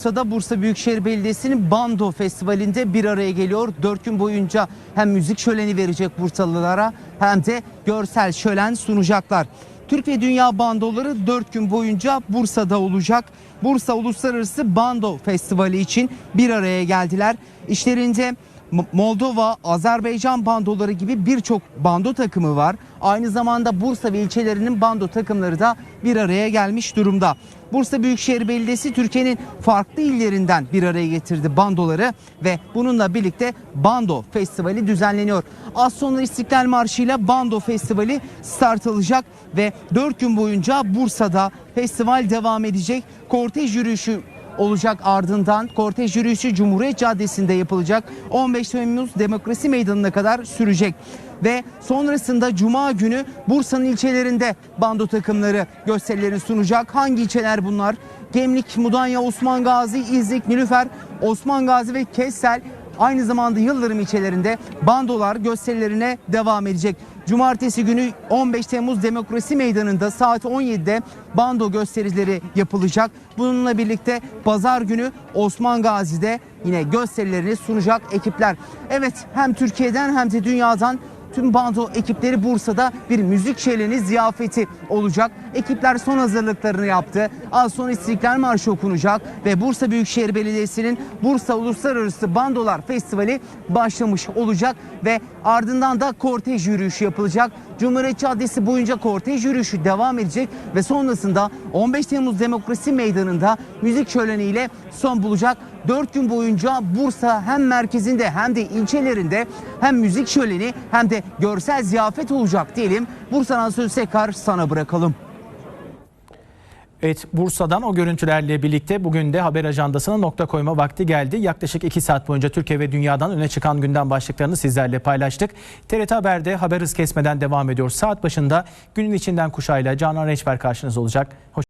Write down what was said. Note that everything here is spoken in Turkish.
Bursa'da Bursa Büyükşehir Belediyesi'nin Bando Festivali'nde bir araya geliyor. Dört gün boyunca hem müzik şöleni verecek Bursalılara hem de görsel şölen sunacaklar. Türk ve Dünya bandoları 4 gün boyunca Bursa'da olacak. Bursa Uluslararası Bando Festivali için bir araya geldiler. İşlerinde Moldova, Azerbaycan bandoları gibi birçok bando takımı var. Aynı zamanda Bursa ve ilçelerinin bando takımları da bir araya gelmiş durumda. Bursa Büyükşehir Belediyesi Türkiye'nin farklı illerinden bir araya getirdi bandoları ve bununla birlikte Bando Festivali düzenleniyor. Az sonra İstiklal Marşı ile Bando Festivali start alacak ve 4 gün boyunca Bursa'da festival devam edecek. Kortej yürüyüşü olacak ardından kortej yürüyüşü Cumhuriyet Caddesi'nde yapılacak. 15 Temmuz Demokrasi Meydanı'na kadar sürecek. Ve sonrasında Cuma günü Bursa'nın ilçelerinde bando takımları gösterilerini sunacak. Hangi ilçeler bunlar? Gemlik, Mudanya, Osman Gazi, İznik, Nilüfer, Osman Gazi ve Kessel aynı zamanda Yıldırım ilçelerinde bandolar gösterilerine devam edecek. Cumartesi günü 15 Temmuz Demokrasi Meydanı'nda saat 17'de bando gösterileri yapılacak. Bununla birlikte pazar günü Osman Gazi'de yine gösterilerini sunacak ekipler. Evet hem Türkiye'den hem de dünyadan Tüm bando ekipleri Bursa'da bir müzik şöleni ziyafeti olacak. Ekipler son hazırlıklarını yaptı. Az sonra İstiklal Marşı okunacak ve Bursa Büyükşehir Belediyesi'nin Bursa Uluslararası Bandolar Festivali başlamış olacak ve ardından da kortej yürüyüşü yapılacak. Cumhuriyet Caddesi boyunca kortej yürüyüşü devam edecek ve sonrasında 15 Temmuz Demokrasi Meydanı'nda müzik şöleniyle son bulacak. 4 gün boyunca Bursa hem merkezinde hem de ilçelerinde hem müzik şöleni hem de görsel ziyafet olacak diyelim. Bursa'dan sözü tekrar sana bırakalım. Evet Bursa'dan o görüntülerle birlikte bugün de haber ajandasına nokta koyma vakti geldi. Yaklaşık 2 saat boyunca Türkiye ve dünyadan öne çıkan gündem başlıklarını sizlerle paylaştık. TRT Haber'de haber hız kesmeden devam ediyor. Saat başında günün içinden kuşağıyla Canan Reçber karşınızda olacak. Hoş